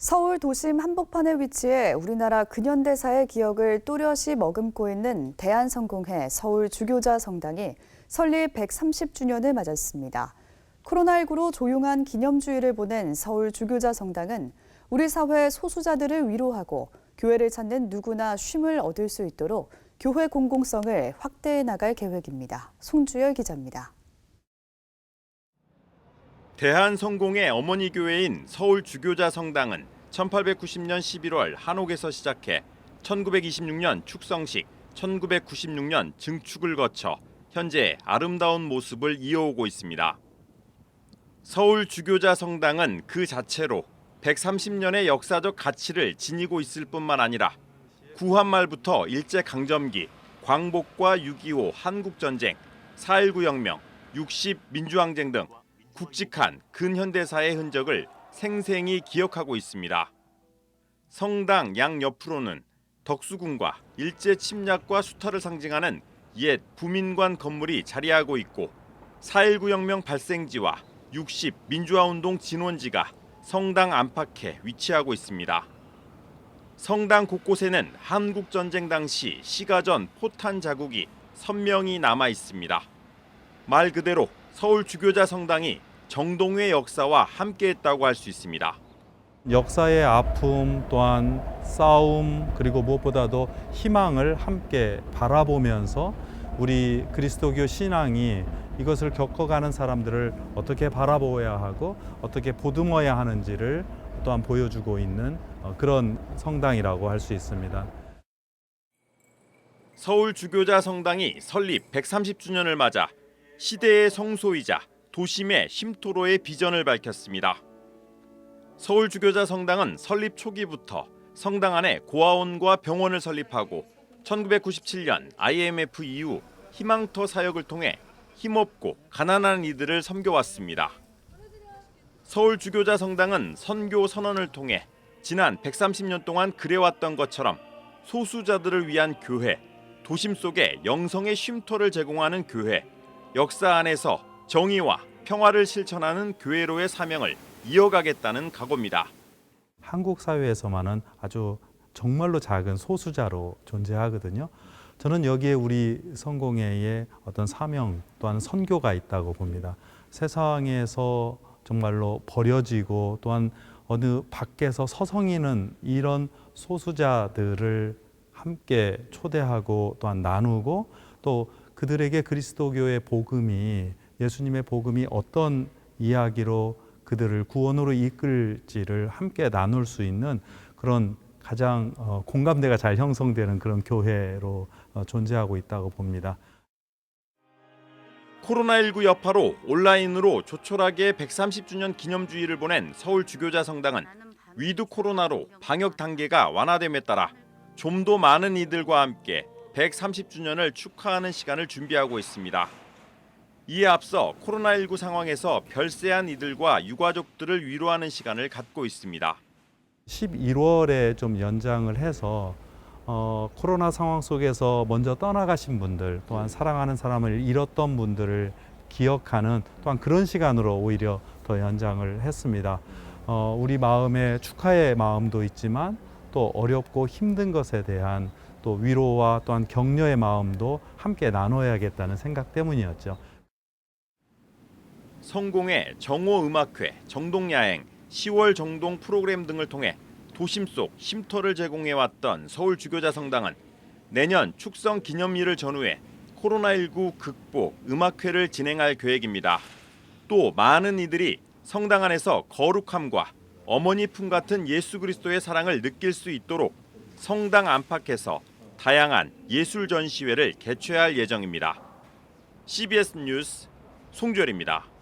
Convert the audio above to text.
서울 도심 한복판에 위치해 우리나라 근현대사의 기억을 또렷이 머금고 있는 대한성공회 서울 주교자 성당이 설립 130주년을 맞았습니다. 코로나19로 조용한 기념주의를 보낸 서울 주교자 성당은 우리 사회 소수자들을 위로하고 교회를 찾는 누구나 쉼을 얻을 수 있도록 교회 공공성을 확대해 나갈 계획입니다. 송주열 기자입니다. 대한성공의 어머니 교회인 서울 주교자 성당은 1890년 11월 한옥에서 시작해 1926년 축성식, 1996년 증축을 거쳐 현재 아름다운 모습을 이어오고 있습니다. 서울 주교자 성당은 그 자체로 130년의 역사적 가치를 지니고 있을 뿐만 아니라 구한 말부터 일제 강점기, 광복과 6.25 한국 전쟁, 4.19 혁명, 60 민주항쟁 등 굵직한 근현대사의 흔적을 생생히 기억하고 있습니다. 성당 양 옆으로는 덕수궁과 일제 침략과 수탈을 상징하는 옛 부민관 건물이 자리하고 있고 4.19 혁명 발생지와 60 민주화운동 진원지가 성당 안팎에 위치하고 있습니다. 성당 곳곳에는 한국 전쟁 당시 시가전 포탄 자국이 선명히 남아 있습니다. 말 그대로 서울 주교자 성당이 정동의 역사와 함께했다고 할 수 있습니다. 역사의 아픔 또한 싸움 그리고 무엇보다도 희망을 함께 바라보면서 우리 그리스도교 신앙이 이것을 겪어가는 사람들을 어떻게 바라보아야 하고 어떻게 보듬어야 하는지를 또한 보여주고 있는 어, 그런 성당이라고 할 수 있습니다. 서울 주교자 성당이 설립 130주년을 맞아 시대의 성소이자 도심의 쉼토로의 비전을 밝혔습니다. 서울 주교자 성당은 설립 초기부터 성당 안에 고아원과 병원을 설립하고 1997년 IMF 이후 희망터 사역을 통해 힘없고 가난한 이들을 섬겨왔습니다. 서울 주교자 성당은 선교 선언을 통해 지난 130년 동안 그래왔던 것처럼 소수자들을 위한 교회, 도심 속에 영성의 쉼터를 제공하는 교회, 역사 안에서 정의와 평화를 실천하는 교회로의 사명을 이어가겠다는 각오입니다. 한국 사회에서만은 아주 정말로 작은 소수자로 존재하거든요. 저는 여기에 우리 성공회의 어떤 사명 또한 선교가 있다고 봅니다. 세상에서 정말로 버려지고 또한 어느 밖에서 서성이는 이런 소수자들을 함께 초대하고 또한 나누고 또 그들에게 그리스도교의 복음이 예수님의 복음이 어떤 이야기로 그들을 구원으로 이끌지를 함께 나눌 수 있는 그런 가장 어, 공감대가 잘 형성되는 그런 교회로 어, 존재하고 있다고 봅니다. 코로나19 여파로 온라인으로 조촐하게 130주년 기념주의를 보낸 서울 주교자 성당은 위드 코로나로 방역 단계가 완화됨에 따라 좀 더 많은 이들과 함께 130주년을 축하하는 시간을 준비하고 있습니다. 이에 앞서 코로나19 상황에서 별세한 이들과 유가족들을 위로하는 시간을 갖고 있습니다. 11월에 좀 연장을 해서 어, 코로나 상황 속에서 먼저 떠나가신 분들 또한 사랑하는 사람을 잃었던 분들을 기억하는 또한 그런 시간으로 오히려 더 연장을 했습니다. 어, 우리 마음에 축하의 마음도 있지만 또 어렵고 힘든 것에 대한 또 위로와 또한 격려의 마음도 함께 나눠야겠다는 생각 때문이었죠. 성공의 정오 음악회, 정동야행, 10월 정동 프로그램 등을 통해 도심 속 쉼터를 제공해 왔던 서울 주교자 성당은 내년 축성 기념일을 전후해 코로나19 극복 음악회를 진행할 계획입니다. 또 많은 이들이 성당 안에서 거룩함과 어머니 품 같은 예수 그리스도의 사랑을 느낄 수 있도록 성당 안팎에서 다양한 예술 전시회를 개최할 예정입니다. CBS 뉴스 송주열입니다.